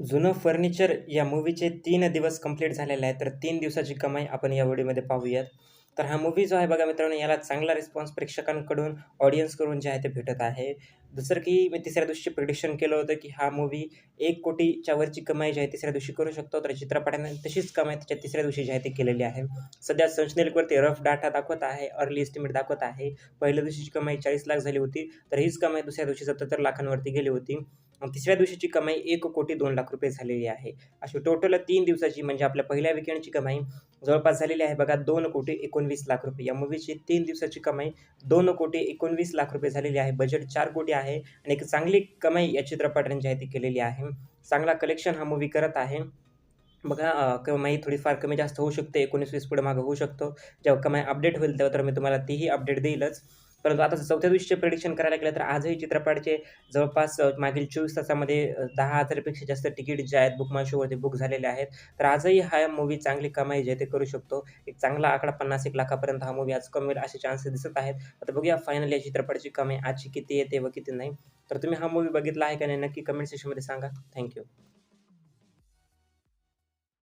जुनं फर्निचर या मूव्हीचे तीन दिवस कंप्लीट झालेले आहे तर तीन दिवसाची कमाई आपण या व्हिडिओमध्ये पाहूयात. तर हा मूव्ही जो आहे बघा मित्रांनो याला चांगला रिस्पॉन्स प्रेक्षकांकडून ऑडियन्सकडून जे आहे ते भेटत आहे. जसं की मी तिसऱ्या दिवशी प्रिडिक्शन केलं होतं की हा मूव्ही एक कोटीच्या वरची कमाई जी आहे तिसऱ्या दिवशी करू शकतो. तर चित्रपटाने तशीच कमाई त्याच्या तिसऱ्या दिवशी जी आहे ती केलेली आहे. सध्या संशनेलकवरती रफ डाटा दाखवत आहे अर्ली एस्टिमेट दाखवत आहे. पहिल्या दिवशीची कमाई चाळीस लाख झाली होती तर हीच कमाई दुसऱ्या दिवशी सत्तर लाखांवरती गेली होती. तिसऱ्या दिवशीची कमाई एक कोटी दोन लाख रुपये झालेली आहे. अशी टोटल तीन दिवसाची म्हणजे आपल्या पहिल्या विकेंडची कमाई जवळपास झालेली आहे. बघा दोन कोटी एकोणवीस लाख रुपये. या मूवीची तीन दिवसाची कमाई दोन कोटी एकोणवीस लाख रुपये झालेली आहे. बजेट चार कोटी आहे आणि एक चांगली कमाई या चित्रपटाने जी आहे ती केलेली आहे. चांगला कलेक्शन हा मूवी करत आहे. बघा कमाई थोडीफार कमी जास्त होऊ शकते. एकोणीस वीस पुढे मागं होऊ शकतो. जेव्हा कमाई अपडेट होईल तेव्हा तर मी तुम्हाला तीही अपडेट देईलच. परंतु आता चौथ्या दिवशीचे प्रेडिक्शन करायला गेलं तर आजही चित्रपटाचे जवळपास मागील चोवीस तासामध्ये दहा हजारपेक्षा जास्त तिकीट जे आहेत बुक माय शोवरती बुक झालेले आहेत. तर आजही हा मूवी चांगली कमाई जे ते करू शकतो. एक चांगला आकडा पन्नास एक लाखापर्यंत हा मूवी आज कमी होईल असे चान्सेस दिसत आहेत. आता बघूया फायनल या चित्रपटाची कमाई आजची किती येते व किती नाही. तर तुम्ही हा मूवी बघितला आहे का नाही नक्की कमेंट सेक्शनमध्ये सांगा. थँक्यू